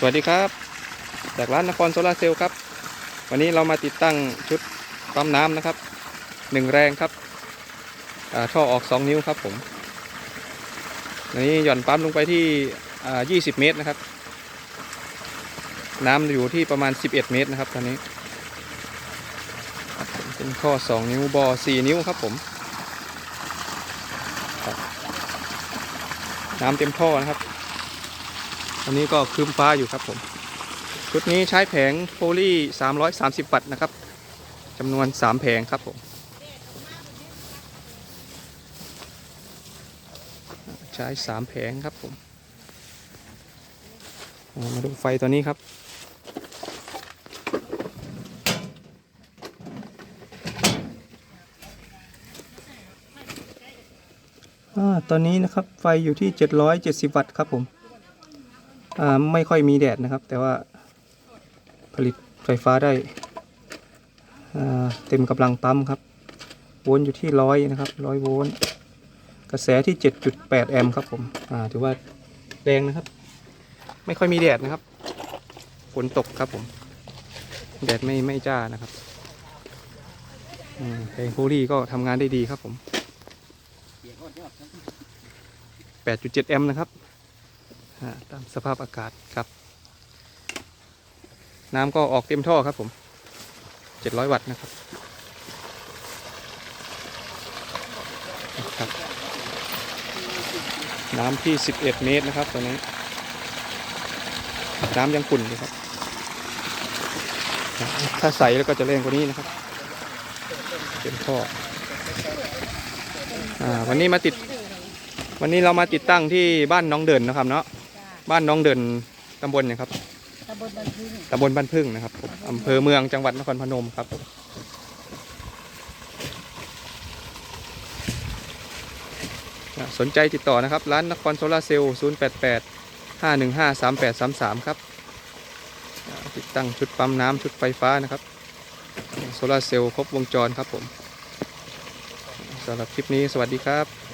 สวัสดีครับ จากร้านนครโซลาร์เซลล์ครับ วันนี้เรามาติดตั้งชุดปั๊มน้ำนะครับหนึ่งแรงครับอ่าท่อออก 2 นิ้วครับผมอันนี้หย่อนปั๊มลงไปที่อ่า20 เมตรนะครับ น้ำอยู่ที่ประมาณ 11 เมตรนะครับตอนนี้เป็นข้อ 2 นิ้วบอ4 นิ้วครับผม น้ำเต็มท่อนะครับ อันนี้ก็คืมฟ้าอยู่ครับผมชุดนี้ใช้แผงโพลี330 วัตต์นะครับจำนวน 3 แผงครับผมใช้ 3 แผงครับผมมาดูไฟตัวนี้ครับอตอนนี้นะครับไฟอยู่ที่ 770 วัตต์ครับผม ไม่ค่อยมีแดดนะครับ แต่ว่าผลิตไฟฟ้าได้เต็มกำลังปั๊มครับโวลต์อยู่ที่ร้อยนะครับร้อยโวลต์กระแสที่ 7.8 แอมป์ครับผมถือว่าแรงนะครับ ไม่ค่อยมีแดดนะครับฝนตกครับผม แดดไม่ไม่จ้านะครับอืมแผงโพลีก็ทำงานได้ดีครับผม 8.7 แอมป์นะครับ ตามสภาพอากาศครับ น้ำก็ออกเต็มท่อครับผม700วัตต์นะครับครับ น้ำที่11เมตรนะครับตอนนี้ น้ำยังขุ่นอยู่ครับ ถ้าใสแล้วก็จะแรงกว่านี้นะครับเต็มท่ออวันนี้มาติด วันนี้เรามาติดตั้งที่บ้านน้องเดินนะครับเนาะ บ้านน้องเดินตำบลเนะครับตำบลบันทึงตำบลบ้านพึ่งนะครับผมอำเภอเมืองจังหวัดนครพนมครับผมอะสนใจติดต่อนะครับ ร้านนครโซลาร์เซลล์088 515 3833 ครับอะติดตั้งชุดปั๊มน้ำชุดไฟฟ้านะครับโซลาร์เซลล์ครบวงจรครับผมสำหรับคลิปนี้สวัสดีครับ